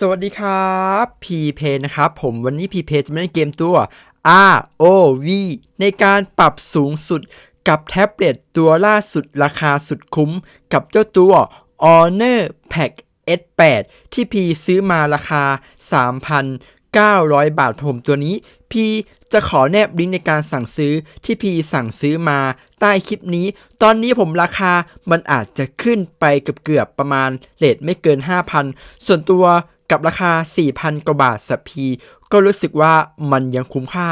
สวัสดีครับพีเพนะครับ ผมวันนี้พีเพจะมาเล่นเกมตัว R O V ในการปรับสูงสุดกับแท็บเล็ตตัวล่าสุดราคาสุดคุ้ม กับเจ้าตัว Honor Pack S8 ที่พีซื้อมาราคา 3,900 บาทผมตัวนี้ พีจะขอแนบลิงก์ในการสั่งซื้อที่พีสั่งซื้อมาใต้คลิปนี้ ตอนนี้ผมราคามันอาจจะขึ้นไปเกือบเกือบๆประมาณเลทไม่เกิน 5,000 ส่วนตัว กับราคา 4,000 กว่าบาทสัพพี ก็รู้สึกว่ามันยังคุ้มค่า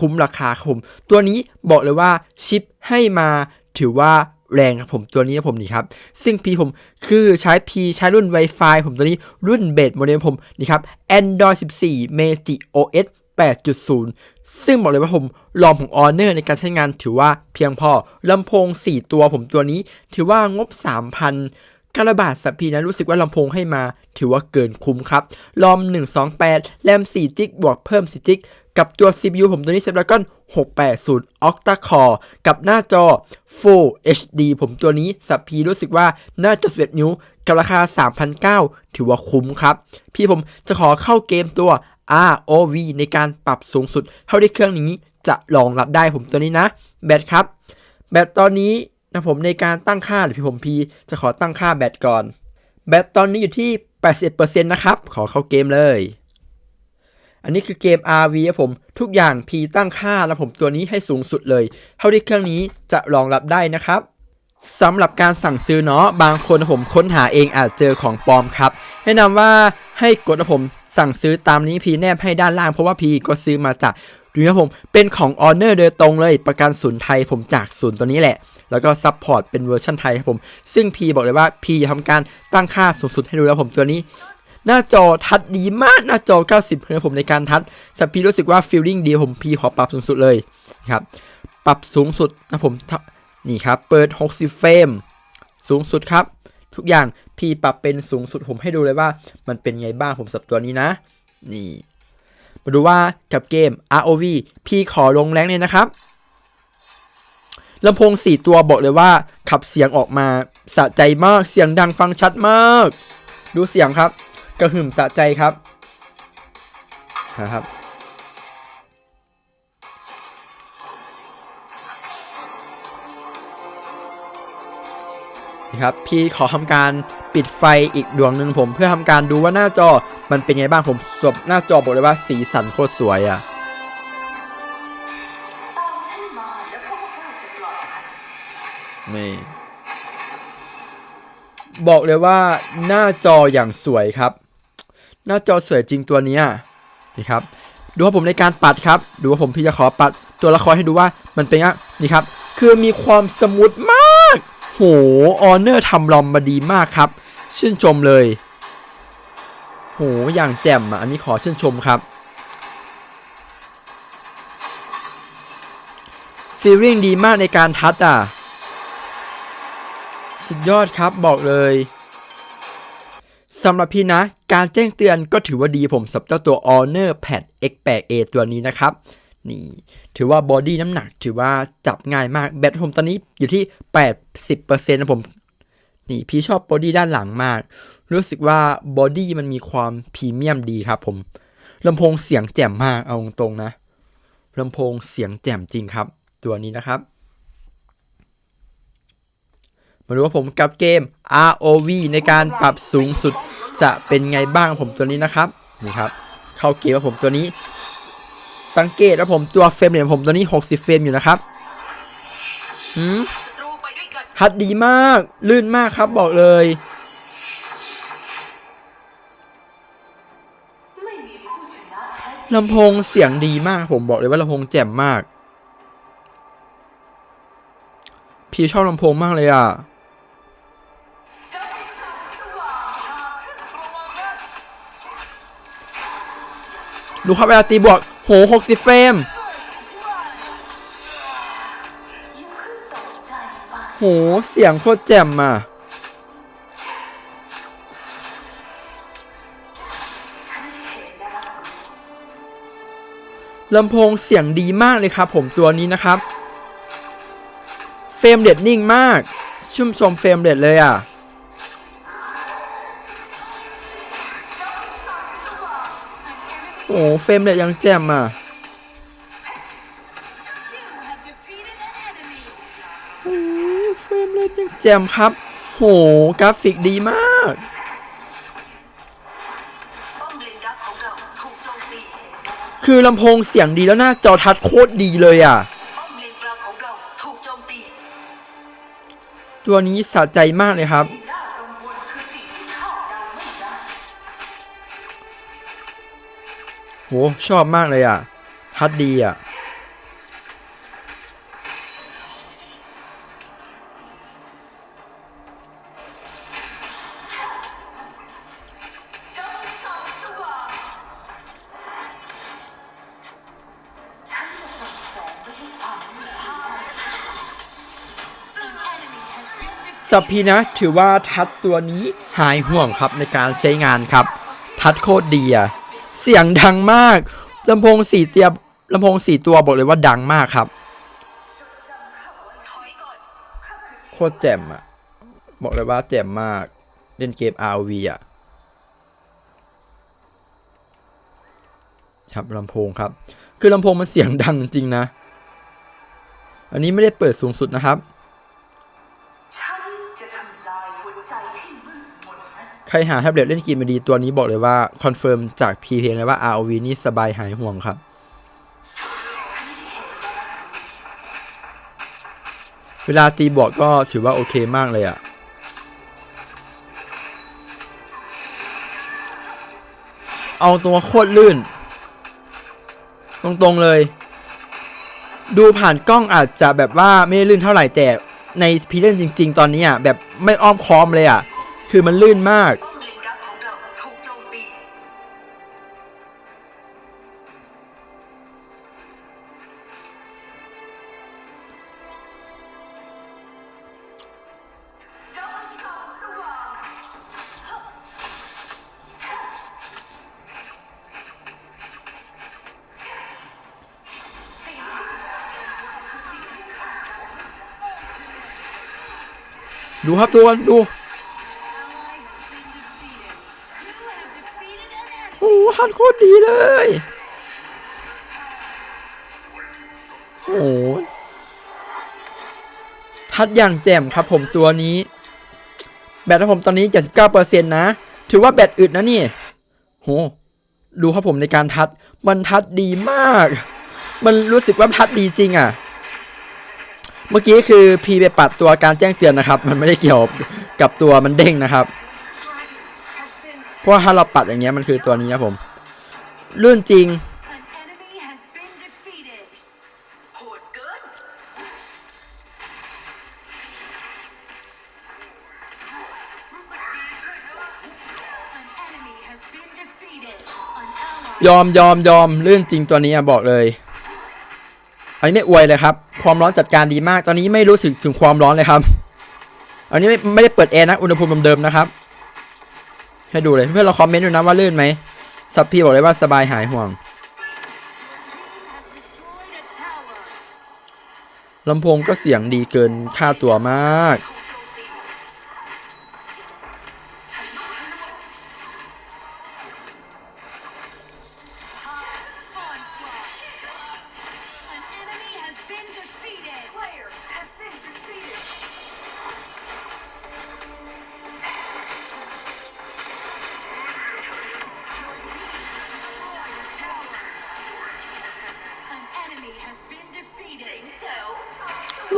คุ้มราคาครับผม ตัวนี้บอกเลยว่าชิปให้มาถือว่าแรงครับผมตัวนี้นะผมนี่ครับ ซึ่งพีผมคือใช้ P ใช้รุ่น Wi-Fi ผมตัวนี้รุ่นเบสโมเดลผมนี่ครับ Android 14 m a g i OS 8.0 ซึ่งบอกเลยว่าผมลองของ Honor ในการใช้งานถือว่าเพียงพอลำโพง 4 ตัวผมตัวนี้ ถือว่างบ 3,000 กระบาทสัพพีนะรู้สึกว่าลำโพงให้มา ถือว่าเกินคุ้มครับรอม 128 แรม 4 จิก บวกเพิ่ม 4 จิก กับตัว CPU ผมตัวนี้ Snapdragon 680 Octa Core กับหน้าจอ Full HD ผมตัวนี้สัพพีรู้สึกว่าหน้าจอ11นิ้ว กับราคา3,900ถือว่าคุ้มครับ พี่ผมจะขอเข้าเกมตัว ROV ในการปรับสูงสุด เท่าที่เครื่องนี้จะรองรับได้ผมตัวนี้นะ แบตครับ แบตตอนนี้ นะผมในการตั้งค่าหรือพี่ผมพีจะขอตั้งค่าแบตก่อน แบตตอนนี้อยู่ที่80%นะครับ ขอเข้าเกมเลย อันนี้คือเกม RV ครับผม ทุกอย่าง P ตั้งค่าแล้วผมตัวนี้ให้สูงสุดเลย เท่าที่เครื่องนี้จะรองรับได้นะครับสำหรับการสั่งซื้อเนาะบางคนผมค้นหาเองอาจเจอของปลอมครับ แนะนำว่าให้กดนะผมสั่งซื้อตามนี้พีแนบให้ด้านล่างเพราะว่าพีก็ซื้อมาจากดูนะผมเป็นของ Honor โดยตรงเลยประกันศูนย์ไทยผมจากศูนย์ตัวนี้แหละ แล้วก็ซัพพอร์ตเป็นเวอร์ชันไทยครับผม ซึ่งพีบอกเลยว่าพีจะทำการตั้งค่าสูงสุดให้ดูแล้วผมตัวนี้ หน้าจอทัดดีมากหน้าจอ 90เฮิร์ตซ์ผมในการทัดสัปีรู้สึกว่าฟีลลิ่งดีผมพีขอปรับสูงสุดเลยครับปรับสูงสุดนะผมนี่ครับเปิด 60 เฟรมสูงสุดครับ ทุกอย่างพีปรับเป็นสูงสุดผมให้ดูเลยว่า มันเป็นไงบ้างผมสับตัวนี้นะ นี่มาดูว่ากับเกม ROV พี่ขอลงแรงเลยนะครับ ลำโพง4ตัวบอกเลยว่า ขับเสียงออกมาสะใจมากเสียงดังฟังชัดมาก ดูเสียงครับ กระหึ่มสะใจครับนะครับนี่ครับพี่ขอทำการปิดไฟอีกดวงหนึ่งผม เพื่อทำการดูว่าหน้าจอมันเป็นไงบ้างผมสวบหน้าจอบอกเลยว่าสีสันโคตรสวยอะ่ะ บอกเลยว่าหน้าจออย่างสวยครับ หน้าจอสวยจริงตัวนี้นี่ครับ ดูว่าผมในการปัดครับ ดูว่าผมพี่จะขอปัดตัวละครให้ดูว่ามันเป็นอะนี่ครับ คือมีความสมูทมาก โหออเนอร์ทำลอมมาดีมากครับ ชื่นชมเลย โหอย่างแจ่มอะอันนี้ขอชื่นชมครับฟีลลิ่งดีมากในการทัดอะ สุดยอดครับบอกเลยสำหรับพี่นะ การแจ้งเตือนก็ถือว่าดีผมสับเจ้าตัว Honor Pad X8A ตัวนี้นะครับ นี่ ถือว่าบอดี้น้ำหนักถือว่าจับง่ายมาก แบตผมตอนนี้อยู่ที่ 80%นะผม นี่พี่ชอบบอดี้ด้านหลังมาก รู้สึกว่าบอดี้มันมีความพรีเมียมดีครับผมลำโพงเสียงแจ่มมากเอาตรงๆนะลำโพงเสียงแจ่มจริงครับ ตัวนี้นะครับ มาดูว่าผมกับเกม ROV ในการปรับสูงสุดจะเป็นไงบ้างผมตัวนี้นะครับนี่ครับ เข้าเกมว่าผมตัวนี้ สังเกตว่าผมตัวเฟรมเรทผมตัวนี้ 60 เฟรมอยู่นะครับหืมฮัดดีมาก ลื่นมากครับบอกเลยลำโพงเสียงดีมากผมบอกเลยว่าลำโพงแจ่มมาก พี่ชอบลำโพงมากเลยอะ ดูครับเวลาตีบวกโห60เฟรมโหเสียงโคตรแจ่มอะฉันเห็นแล้วลำโพงเสียงดีมากเลยครับผมตัวนี้นะครับ เฟรมเรทนิ่งมาก ชุ่มชมเฟรมเรทเลยอะ เฟรมเลยยังแจ่มอะโอ้เฟรมเลยยังแจ่มครับ โหกราฟิกดีมากคือลำโพงเสียงดีแล้วหน้าจอทัชโคตรดีเลยอะ ตัวนี้สะใจมากเลยครับ โหชอบมากเลยอะ ทัดดีอะจงส่องสว่างฉันจะส่องแสงไปให้ความมืด An enemy has been defeated. สัพพีนะถือว่าทัดตัวนี้หายห่วงครับในการใช้งานครับ ทัดโคตรดีอะ เสียงดังมากลำโพงสี่เตียบลำโพงสี่ตัวบอกเลยว่าดังมากครับ โคตรแจ่มอะบอกเลยว่าแจ่มมากเล่นเกม RV อะครับลำโพงครับ คือลำโพงมันเสียงดังจริงนะ อันนี้ไม่ได้เปิดสูงสุดนะครับ ใครหาแท็บเล็ตเล่นเกมมาดีตัวนี้บอกเลยว่า คอนเฟิร์มจากพีเพลเลยว่า ROV นี่สบายหายห่วงครับเวลาตีบอร์ดก็ถือว่าโอเคมากเลยอะเอาตัวโคตรลื่น ตรงๆเลย ดูผ่านกล้องอาจจะแบบว่าไม่ได้ลื่นเท่าไหร่แต่ในพีเล่นจริง ๆ ตอนนี้อะแบบไม่อ้อมค้อมเลยอะ คือมันลื่นมาก ดูครับทุกคนดู enemy. โอ้ทันโคตรดีเลย โอ้ทัดอย่างแจ่มครับผมตัวนี้ แบตของผมตอนนี้ 79%นะ ถือว่าแบตอึดนะนี่ โห ดูครับผมในการทัด มันทัดดีมาก มันรู้สึกว่าทัดดีจริงอะ เมื่อกี้คือพีไปปัดตัวการแจ้งเตือนนะครับ มันไม่ได้เกี่ยวกับตัวมันเด้งนะครับ เพราะว่าถ้าเราปัดอย่างเงี้ยมันคือตัวนี้ครับผม ลื่นจริง an enemy has been defeated. โหดเกิน An enemy has been defeated. An ally ยอมยอมยอมลื่นจริงตัวนี้อะบอกเลย อันนี้ไม่อวยเลยครับ ความร้อนจัดการดีมาก ตอนนี้ไม่รู้สึกถึงความร้อนเลยครับ อันนี้ไม่ไม่ได้เปิดแอร์นะ อุณหภูมิเดิมๆนะครับ ให้ดูเลยเพื่อนเราคอมเมนต์ดูนะว่าลื่นไหม ซับพี่บอกเลยว่าสบายหายห่วงลำโพงก็เสียงดีเกินค่าตัวมาก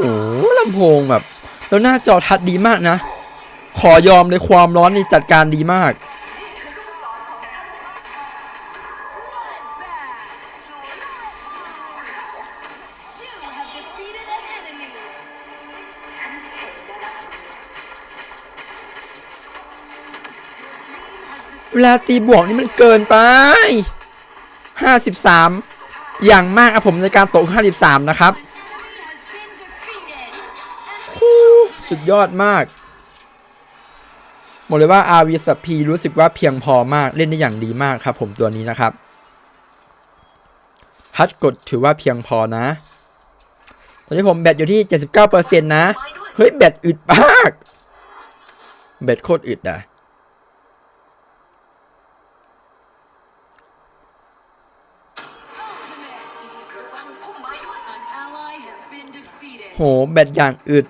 โอ้ลำโพงแบบ แล้วหน้าจอทัดดีมากนะ ขอยอมเลยความร้อนนี่จัดการดีมากเวลาตีบวกนี่มันเกินไป 53 อย่างมากอะผมในการตก53 นะครับ สุดยอดมากบอกเลยว่า RV สับ P รู้สึกว่าเพียงพอมากเล่นได้อย่างดีมากครับ ผมตัวนี้นะครับฮัชกดถือว่าเพียงพอนะ ตอนนี้ผมแบตอยู่ที่ 79%นะ เฮ้ย แบตอึดมาก แบตโคตรอึดอะโห แบตอย่างอึด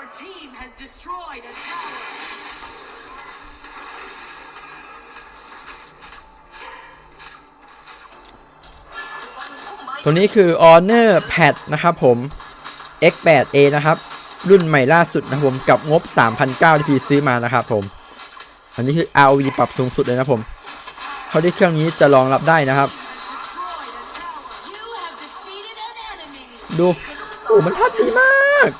Your team has destroyed a tower. ตัวนี้คือ Honor Pad นะครับผม X8A นะครับ รุ่นใหม่ล่าสุดนะครับผม กับงบ 3,900ที่พี่ซื้อมานะครับผม อันนี้คือ ROV ปรับสูงสุดเลยนะผมเท่าที่เครื่องนี้จะรองรับได้นะครับ Destroyed a tower. You have defeated an enemy. ดูโอ้มันทัดดีมาก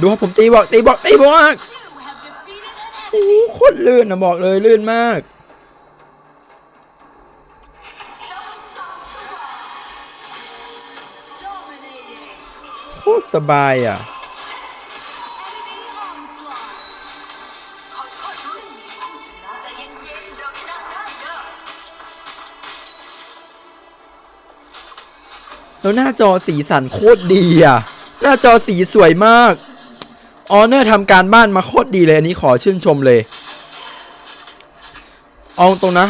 ดูครับผมตีบอกตีบอกตีบอกโอ้โคตรลื่นนะบอกเลยลื่นมาก โคตรสบายอะ Enemy onslaught. ค่อยๆลุยใจเย็นๆเราชนะแล้วหน้าจอสีสันโคตรดีอะ หน้าจอสีสวยมาก ออเนอร์ทำการบ้านมาโคตรดีเลยอันนี้ขอชื่นชมเลย เอาตรงนะ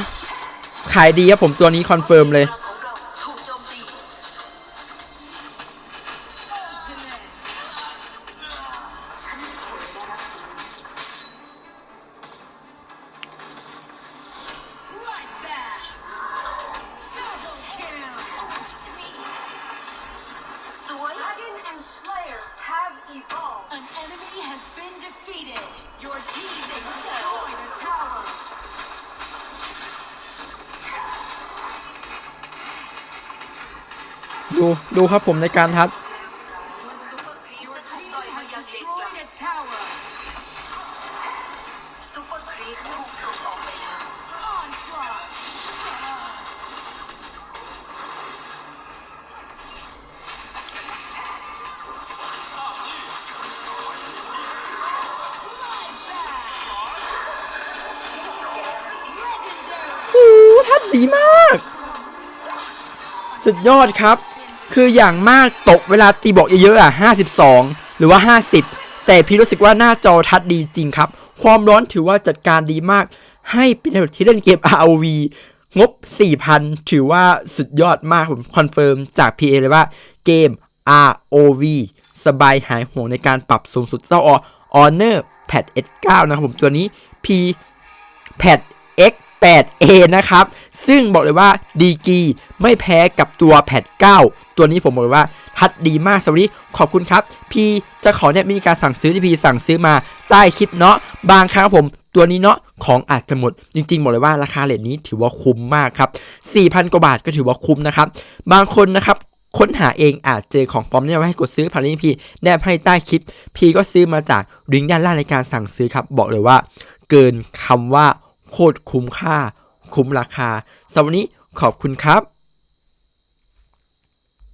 ขายดีครับผมตัวนี้คอนเฟิร์มเลย ดูดูครับผมในการทัดดีมาก สุดยอดครับ คืออย่างมากตกเวลาตีบอกเยอะๆอะ 52 หรือว่า 50 แต่พี่รู้สึกว่าหน้าจอทัดดีจริงครับ ความร้อนถือว่าจัดการดีมาก ให้เป็นที่เล่นเกม ROV งบ 4,000 ถือว่าสุดยอดมากผมคอนเฟิร์มจาก PA เลยว่าเกม ROV สบายหายห่วงในการปรับสูงสุดเจ้า Honor Pad S9 นะครับผมตัวนี้ P Pad X8A นะครับ ซึ่งบอกเลยว่าดีกีไม่แพ้กับตัวแพด9ตัวนี้ผมบอกเลยว่าทัดดีมากสวัสดีขอบคุณครับ พี่จะขอเนี่ยมีการสั่งซื้อที่พี่สั่งซื้อมาใต้คลิปเนาะบางครั้งครับผมตัวนี้เนาะของอาจจะหมด จริงๆบอกเลยว่าราคาเลทนี้ถือว่าคุ้มมากครับ4,000กว่าบาทก็ถือว่าคุ้มนะครับ บางคนนะครับค้นหาเองอาจเจอของปลอมเนี่ยให้กดซื้อผ่านลิงก์พีแนบให้ใต้คลิป พีก็ซื้อมาจากลิงก์ด้านล่างในการสั่งซื้อครับ บอกเลยว่า เกินคำว่าโคตรคุ้มค่า คุ้มราคาสำหรับวันนี้ขอบคุณครับ